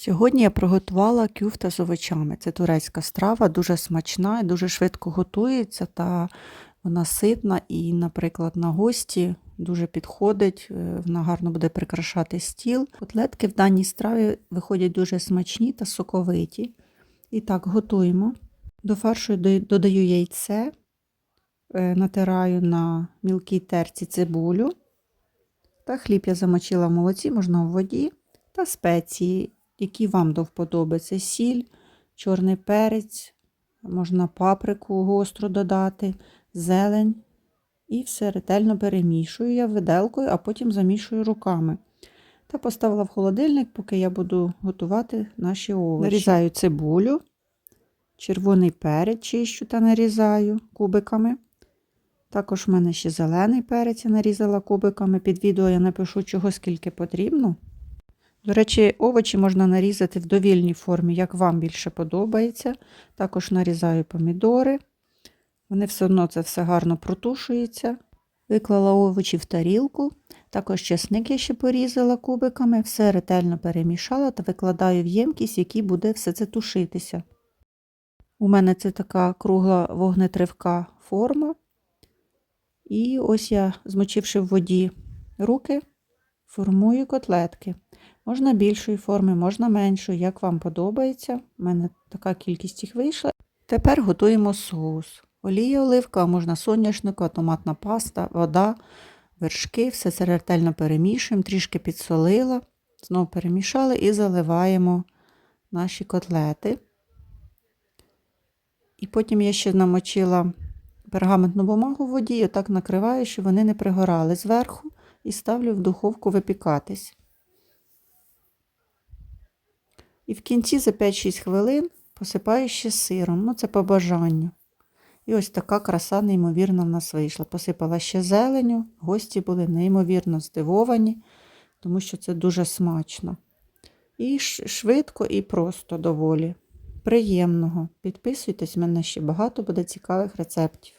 Сьогодні я приготувала кюфта з овочами. Це турецька страва, дуже смачна дуже швидко готується, та вона ситна і, наприклад, на гості дуже підходить, е, вона гарно буде прикрашати стіл. Котлетки в даній страві виходять дуже смачні та соковиті. І так, готуємо. До фаршу додаю яйце, е, натираю на мілкій терці цибулю. Та хліб я замочила в молоці, можна в воді, та спеції, які вам до вподоби. Це сіль, чорний перець, можна паприку гостру додати, зелень. І все ретельно перемішую я виделкою, а потім замішую руками. Та поставила в холодильник, поки я буду готувати наші овочі. Нарізаю цибулю, червоний перець чищу та нарізаю кубиками. Також в мене ще зелений перець я нарізала кубиками. Під відео я напишу, чого скільки потрібно. До речі, овочі можна нарізати в довільній формі, як вам більше подобається. Також нарізаю помідори. Вони все одно це все гарно протушується. Виклала овочі в тарілку. Також чесник я ще порізала кубиками, все ретельно перемішала та викладаю в ємкість, в якій буде все це тушитися. У мене це така кругла вогнетривка форма. І ось я, змочивши в воді руки, формую котлетки. Можна більшої форми, можна меншої, як вам подобається. У мене така кількість їх вийшла. Тепер готуємо соус. Олія оливка, можна соняшникова, томатна паста, вода, вершки, все це ретельно перемішуємо, трішки підсолила, знову перемішали і заливаємо наші котлети. І потім я ще намочила пергаментну бумагу в воді, отак накриваю, щоб вони не пригорали зверху, і ставлю в духовку випікатись. І в кінці за 5-6 хвилин посипаю ще сиром, ну це по бажанню. І ось така краса, неймовірна, в нас вийшла. Посипала ще зеленю, гості були неймовірно здивовані, тому що це дуже смачно. І швидко і просто доволі. Приємного. Підписуйтесь, в мене ще багато буде цікавих рецептів.